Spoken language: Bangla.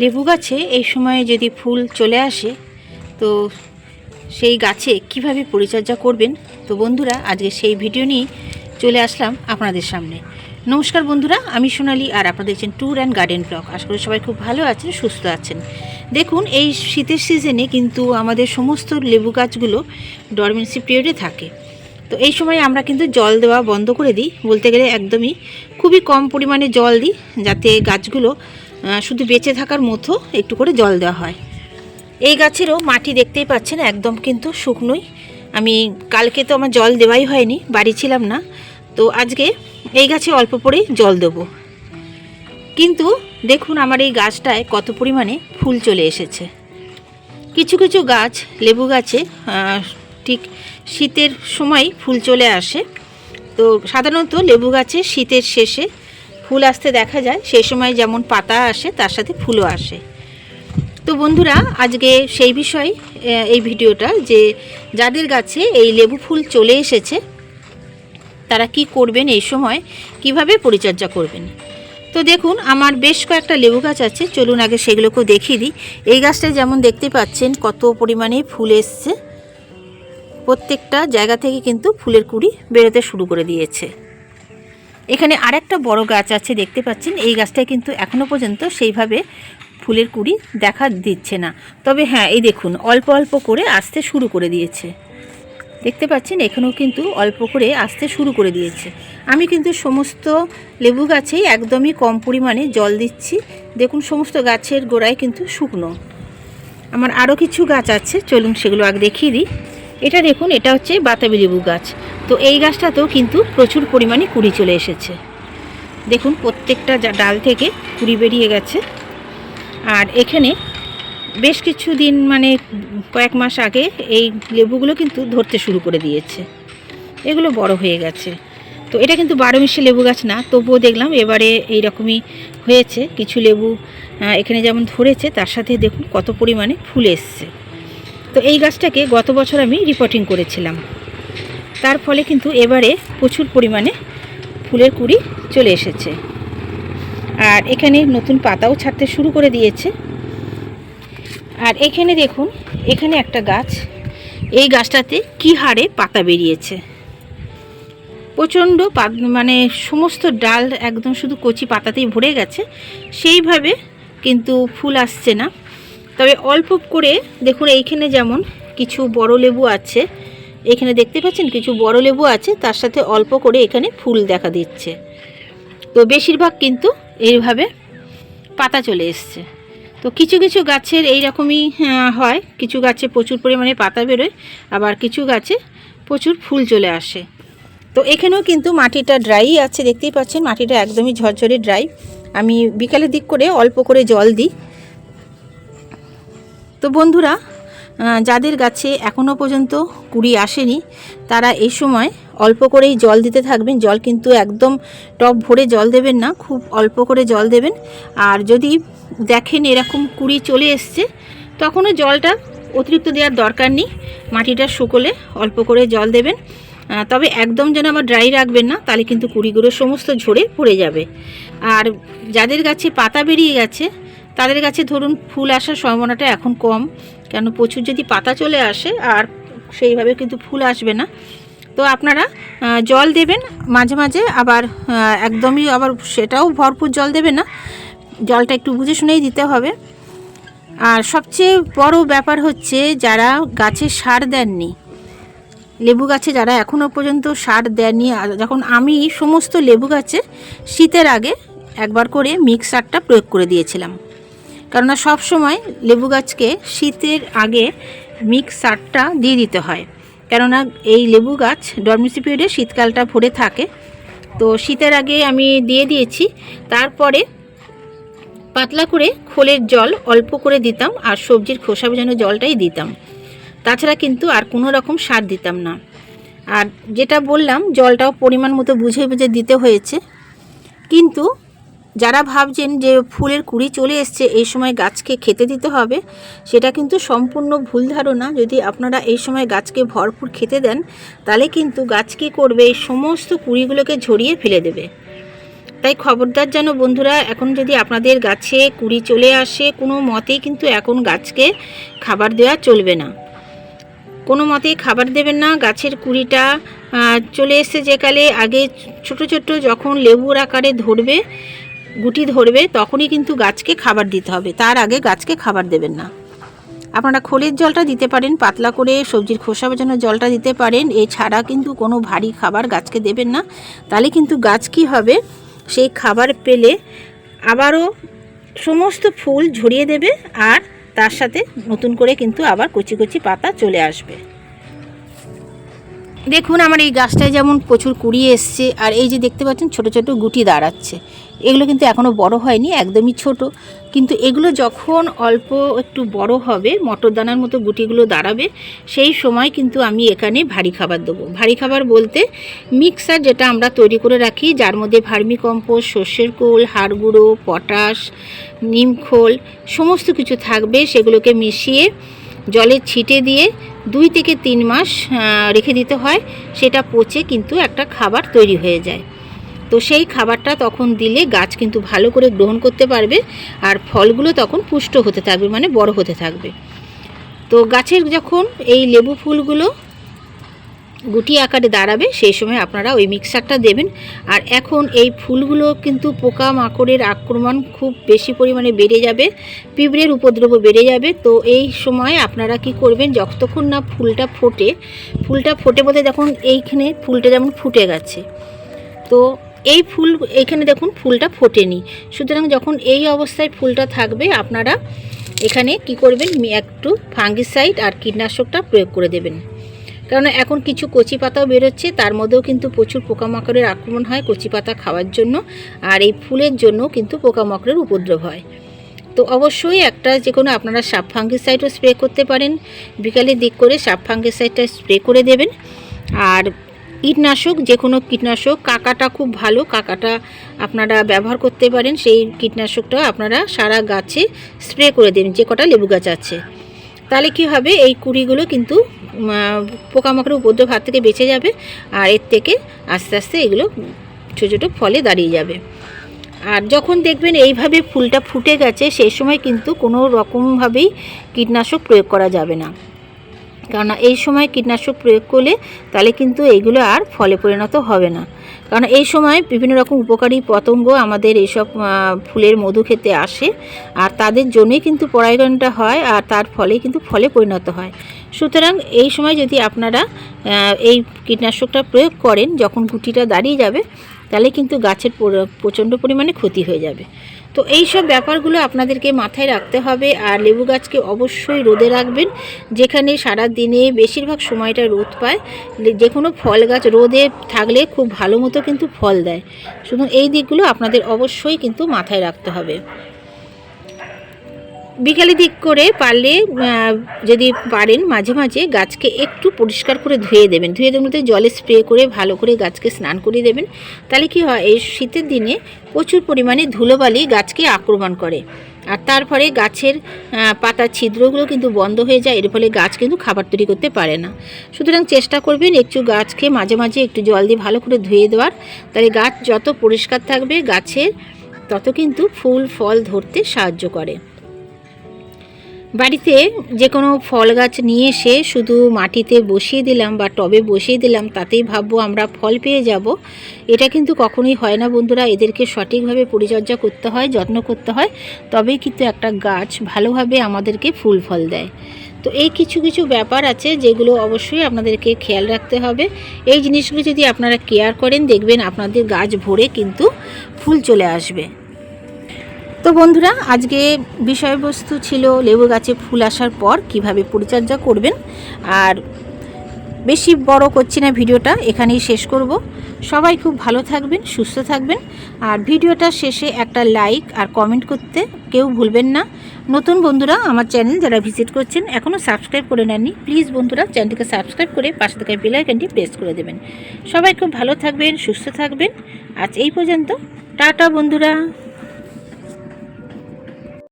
লেবু গাছে এই সময়ে যদি ফুল চলে আসে, তো সেই গাছে কীভাবে পরিচর্যা করবেন? তো বন্ধুরা, আজকে সেই ভিডিও নিয়ে চলে আসলাম আপনাদের সামনে। নমস্কার বন্ধুরা, আমি সোনালি আর আপনারা দেখছেন ট্যুর অ্যান্ড গার্ডেন ব্লগ। আশা করি সবাই খুব ভালো আছেন, সুস্থ আছেন। দেখুন, এই শীতের সিজনে কিন্তু আমাদের সমস্ত লেবু গাছগুলো ডরমেন্সি পিরিয়ডে থাকে। তো এই সময় আমরা কিন্তু জল দেওয়া বন্ধ করে দিই। বলতে গেলে একদমই খুবই কম পরিমাণে জল দিই, যাতে গাছগুলো শুধু বেঁচে থাকার মতো একটু করে জল দেওয়া হয়। এই গাছেরও মাটি দেখতেই পাচ্ছেন, একদম কিন্তু শুকনোই। আমি কালকে তো আমার জল দেওয়াই হয়নি, বাড়ি ছিলাম না। তো আজকে এই গাছে অল্প পরেই জল দেবো। কিন্তু দেখুন আমার এই গাছটায় কত পরিমাণে ফুল চলে এসেছে। কিছু কিছু গাছ, লেবু গাছে ঠিক শীতের সময় ফুল চলে আসে। তো সাধারণত লেবু গাছে শীতের শেষে ফুল আসতে দেখা যায়, সেই সময় যেমন পাতা আসে, তার সাথে ফুলও আসে। তো বন্ধুরা, আজকে সেই বিষয় এই ভিডিওটা যে যাদের গাছে এই লেবু ফুল চলে এসেছে, তারা কি করবেন এই সময়, কীভাবে পরিচর্যা করবেন? তো দেখুন, আমার বেশ কয়েকটা লেবু গাছ আছে, চলুন আগে সেগুলোকেও দেখিয়ে দিই। এই গাছটায় যেমন দেখতে পাচ্ছেন, কত পরিমাণে ফুল এসছে। প্রত্যেকটা জায়গা থেকে কিন্তু ফুলের কুড়ি বেরোতে শুরু করে দিয়েছে। এখানে আরেকটা বড় গাছ আছে, দেখতে পাচ্ছেন? এই গাছটায় কিন্তু এখনও পর্যন্ত সেইভাবে ফুলের কুড়ি দেখা দিচ্ছে না। তবে হ্যাঁ এই দেখুন, অল্প অল্প করে আসতে শুরু করে দিয়েছে। দেখতে পাচ্ছেন, এখানেও কিন্তু অল্প করে আসতে শুরু করে দিয়েছে। আমি কিন্তু সমস্ত লেবু গাছেই একদমই কম পরিমাণে জল দিচ্ছি। দেখুন, সমস্ত গাছের গোড়ায় কিন্তু শুকনো। আমার আরও কিছু গাছ আছে, চলুন সেগুলো আগে দেখিয়ে দিই। এটা দেখুন, এটা হচ্ছে বাতাবি লেবু গাছ। তো এই গাছটাতেও কিন্তু প্রচুর পরিমাণে কুড়ি চলে এসেছে। দেখুন, প্রত্যেকটা ডাল থেকে কুড়ি বেরিয়ে গেছে। আর এখানে বেশ কিছু দিন মানে কয়েক মাস আগে এই লেবুগুলো কিন্তু ধরতে শুরু করে দিয়েছে। এগুলো বড় হয়ে গেছে। তো এটা কিন্তু বারো মিশে লেবু গাছ না, তবুও দেখলাম এবারে এই রকমই হয়েছে। কিছু লেবু এখানে যেমন ধরেছে, তার সাথে দেখুন কত পরিমাণে ফুল এসছে। তো এই গাছটাকে গত বছর আমি রিপোর্টিং করেছিলাম। তার ফলে কিন্তু এবারে প্রচুর পরিমাণে ফুলের কুড়ি চলে এসেছে। আর এখানে নতুন পাতাও ছাড়তে শুরু করে দিয়েছে। আর এখানে দেখুন, এখানে একটা গাছ। এই গাছটাতে কি হারে পাতা বেরিয়েছে? প্রচণ্ড মানে সমস্ত ডাল একদম শুধু কচি পাতাতেই ভরে গেছে। সেইভাবে কিন্তু ফুল আসছে না। তবে অল্প করে দেখুন এইখানে যেমন কিছু বড় লেবু আছে। এখানে দেখতে পাচ্ছেন কিছু বড় লেবু আছে তার সাথে অল্প করে এখানে ফুল দেখা দিচ্ছে। তো বেশিরভাগ কিন্তু এইভাবে পাতা চলে এসছে। তো কিছু কিছু গাছের এই রকমই আহ, হয়। কিছু গাছে প্রচুর পরিমাণে পাতা বেরোয় আবার কিছু গাছে প্রচুর ফুল চলে আসে। তো এখানেও কিন্তু মাটিটা ড্রাই আছে দেখতেই পাচ্ছেন মাটিটা একদমই ঝরঝরে ড্রাই আমি বিকালের দিক করে অল্প করে জল দিই। তো বন্ধুরা যাদের গাছে এখনও পর্যন্ত কুড়ি আসেনি, তারা এই সময় অল্প করেই জল দিতে থাকবেন। জল কিন্তু একদম টপ ভরে জল দেবেন না, খুব অল্প করে জল দেবেন। আর যদি দেখেন এরকম কুড়ি চলে এসছে, তখনও জলটা অতিরিক্ত দেওয়ার দরকার নেই। মাটিটা শুকোলে অল্প করে জল দেবেন। তবে একদম যেন আবার ড্রাই রাখবেন না, তাহলে কিন্তু কুড়িগুলো সমস্ত ঝরে পড়ে যাবে। আর যাদের গাছে পাতা বেরিয়ে গেছে তাদের কাছে ধরুন ফুল আসার সম্ভাবনাটা এখন কম, কেন প্রচুর যদি পাতা চলে আসে আর সেইভাবে কিন্তু ফুল আসবে না। তো আপনারা জল দেবেন মাঝে মাঝে, আবার একদমই আবার সেটাও ভরপুর জল দেবে না। জলটা একটু বুঝে শুনেই দিতে হবে। আর সবচেয়ে বড় ব্যাপার হচ্ছে যারা গাছে সার দেননি, লেবু গাছে যারা এখনও পর্যন্ত সার দেননি যখন আমি সমস্ত লেবু গাছে শীতের আগে একবার করে মিক্স সারটা প্রয়োগ করে দিয়েছিলাম। কেননা সব সময় লেবু গাছকে শীতের আগে মিক্স সারটা দিয়ে দিতে হয়। কেননা এই লেবু গাছ ডরমিসি পিরিয়ডে শীতকালটা ভরে থাকে। তো শীতের আগে আমি দিয়ে দিয়েছি। তারপরে পাতলা করে খোলের জল অল্প করে দিতাম আর সবজির খোসা ভেজানো জলটাই দিতাম। তাছাড়া কিন্তু আর কোনো রকম সার দিতাম না। আর যেটা বললাম, জলটাও পরিমাণ মতো বুঝে বুঝে দিতে হয়েছে। কিন্তু যারা ভাবছেন যে ফুলের কুড়ি চলে এসছে, এই সময় গাছকে খেতে দিতে হবে, সেটা কিন্তু সম্পূর্ণ ভুল ধারণা। যদি আপনারা এই সময় গাছকে ভরপুর খেতে দেন, তাহলে কিন্তু গাছ কী করবে? এই সমস্ত কুড়িগুলোকে ঝরিয়ে ফেলে দেবে। তাই খবরদার যেন বন্ধুরা, এখন যদি আপনাদের গাছে কুড়ি চলে আসে, কোনো মতেই কিন্তু এখন গাছকে খাবার দেওয়া চলবে না। কোনো মতেই খাবার দেবেন না। গাছের কুড়িটা চলে এসছে যেকালে আগে ছোট ছোট যখন লেবুর আকারে ধরবে গুটি ধরবে, তখনই কিন্তু গাছকে খাবার দিতে হবে। তার আগে গাছকে খাবার দেবেন না। আপনারা খোলের জলটা দিতে পারেন, পাতলা করে সবজির খোসা বাজানোর জলটা দিতে পারেন। এছাড়া কিন্তু কোনো ভারী খাবার গাছকে দেবেন না। তাহলে কিন্তু গাছ কী হবে? সেই খাবার পেলে আবারও সমস্ত ফুল ঝরিয়ে দেবে আর তার সাথে নতুন করে কিন্তু আবার কচি কচি পাতা চলে আসবে। দেখুন, আমার এই গাছটায় যেমন প্রচুর কুড়ি এসছে, আর এই যে দেখতে পাচ্ছেন, ছোট ছোট গুটি দাঁড়াচ্ছে। এগুলো কিন্তু এখনও বড় হয়নি, একদমই ছোট। কিন্তু এগুলো যখন অল্প একটু বড় হবে মটর দানার মতো গুটিগুলো দাঁড়াবে, সেই সময় কিন্তু আমি এখানে ভারী খাবার দেবো। ভারী খাবার বলতে মিক্সার যেটা আমরা তৈরি করে রাখি, যার মধ্যে ভার্মি কম্পোস্ট সর্ষের খোল হাড় গুঁড়ো, পটাশ নিমখোল সমস্ত কিছু থাকবে, সেগুলোকে মিশিয়ে জলে ছিটে দিয়ে দুই থেকে তিন মাস রেখে দিতে হয়। সেটা পচে কিন্তু একটা খাবার তৈরি হয়ে যায়। তো সেই খাবারটা তখন দিলে গাছ কিন্তু ভালো করে গ্রহণ করতে পারবে আর ফলগুলো তখন পুষ্ট হতে থাকবে মানে বড় হতে থাকবে। তো গাছের যখন এই লেবু ফুলগুলো গুটি আকারে দাঁড়াবে, সেই সময় আপনারা ওই মিক্সারটা দেবেন। আর এখন এই ফুলগুলো কিন্তু পোকা মাকড়ের আক্রমণ খুব বেশি পরিমাণে বেড়ে যাবে, পিঁপড়ের উপদ্রব বেড়ে যাবে। তো এই সময় আপনারা কি করবেন, যতক্ষণ না ফুলটা ফোটে ফুলটা ফোটে বলতে দেখুন এইখানে ফুলটা যেমন ফুটে গেছে। তো এই ফুল এইখানে দেখুন ফুলটা ফোটেনি। সুতরাং যখন এই অবস্থায় ফুলটা থাকবে, আপনারা এখানে কি করবেন একটু ফাঙ্গিসাইড আর কীটনাশকটা প্রয়োগ করে দেবেন। কারণ এখন কিছু কচি পাতাও বেরোচ্ছে, তার মধ্যেও কিন্তু প্রচুর পোকামাকড়ের আক্রমণ হয় কচি পাতা খাওয়ার জন্য, আর এই ফুলের জন্য কিন্তু পোকামাকড়ের উপদ্রব হয়। তো অবশ্যই একটা যে কোনো আপনারা সাপ ফাঙ্গিসাইডও স্প্রে করতে পারেন। বিকালের দিক করে সাপ ফাঙ্গিসাইডটা স্প্রে করে দেবেন। আর কীটনাশক, যে কোনো কীটনাশক, কাকাটা খুব ভালো, কাকাটা আপনারা ব্যবহার করতে পারেন, সেই কীটনাশকটা আপনারা সারা গাছে স্প্রে করে দেবেন যে কটা লেবু গাছ আছে। তাহলে কি হবে, এই কুড়িগুলো কিন্তু পোকামাকড়ের উপদ্রব হাত থেকে বেঁচে যাবে, আর এর থেকে আস্তে আস্তে এগুলো ছোটো ছোটো ফলে দাঁড়িয়ে যাবে। আর যখন দেখবেন এইভাবে ফুলটা ফুটে গেছে, সেই সময় কিন্তু কোনো রকমভাবেই কীটনাশক প্রয়োগ করা যাবে না। কারণ এই সময় কীটনাশক প্রয়োগ করলে তাহলে কিন্তু এইগুলো আর ফলে পরিণত হবে না। কারণ এই সময় বিভিন্ন রকম উপকারী পতঙ্গ আমাদের এইসব ফুলের মধু খেতে আসে আর তাদের জন্যই কিন্তু পরাগায়নটা হয় আর তার ফলে কিন্তু ফলে পরিণত হয়। সুতরাং এই সময় যদি আপনারা এই কীটনাশকটা প্রয়োগ করেন, যখন গুটিটা দাঁড়িয়ে যাবে তাহলে কিন্তু গাছের প্রচণ্ড পরিমাণে ক্ষতি হয়ে যাবে। তো এই সব ব্যাপারগুলো আপনাদেরকে মাথায় রাখতে হবে আর লেবু গাছকে অবশ্যই রোদে রাখবেন। যেখানে সারা দিনে বেশিরভাগ সময়টা রোদ পায়, যে কোনো ফল গাছ রোদে থাকলে খুব ভালো মতো কিন্তু ফল দেয়। শুধু এই দিকগুলো আপনাদের অবশ্যই কিন্তু মাথায় রাখতে হবে। বিকালে দিক করে পারলে যদি পারেন মাঝে মাঝে গাছকে একটু পরিষ্কার করে ধুয়ে দেবেন। ধুয়ে দেবেন জলে স্প্রে করে ভালো করে গাছকে স্নান করিয়ে দেবেন। তাহলে কি হয়, এই শীতের দিনে প্রচুর পরিমাণে ধুলোবালি গাছকে আক্রমণ করে। আর তারপরে গাছের পাতার ছিদ্রগুলো কিন্তু বন্ধ হয়ে যায়, এর ফলে গাছ কিন্তু খাবার তৈরি করতে পারে না। সুতরাং চেষ্টা করবেন একটু গাছকে মাঝে মাঝে একটু জল দিয়ে ভালো করে ধুয়ে দেওয়ার। তাহলে গাছ যত পরিষ্কার থাকবে, গাছের তত কিন্তু ফুল, ফল ধরতে সাহায্য করে। বাড়িতে যে কোনো ফল গাছ নিয়ে এসে শুধু মাটিতে বসিয়ে দিলাম বা টবে বসিয়ে দিলাম, তাতেই ভাববো আমরা ফল পেয়ে যাব। এটা কিন্তু কখনোই হয় না বন্ধুরা, এদেরকে সঠিকভাবে পরিচর্যা করতে হয়, যত্ন করতে হয়। তবেই কিন্তু একটা গাছ ভালোভাবে আমাদেরকে ফুল ফল দেয়। তো এই কিছু কিছু ব্যাপার আছে যেগুলো অবশ্যই আপনাদেরকে খেয়াল রাখতে হবে। এই জিনিসগুলো যদি আপনারা কেয়ার করেন, দেখবেন আপনাদের গাছ ভরে কিন্তু ফুল চলে আসবে। তো বন্ধুরা, আজকে বিষয়বস্তু ছিল লেবু গাছে ফুল আসার পর কীভাবে পরিচর্যা করবেন। আর বেশি বড় করছি না ভিডিওটা, এখানেই শেষ করব। সবাই খুব ভালো থাকবেন, সুস্থ থাকবেন। আর ভিডিওটা শেষে একটা লাইক আর কমেন্ট করতে কেউ ভুলবেন না। নতুন বন্ধুরা, আমার চ্যানেল যারা ভিজিট করছেন, এখনও সাবস্ক্রাইব করে নেননি, প্লিজ বন্ধুরা, চ্যানেলটিকে সাবস্ক্রাইব করে পাশে থাকা বেল আইকনটি প্রেস করে দেবেন। সবাই খুব ভালো থাকবেন, সুস্থ থাকবেন। আজ এই পর্যন্ত, টাটা বন্ধুরা।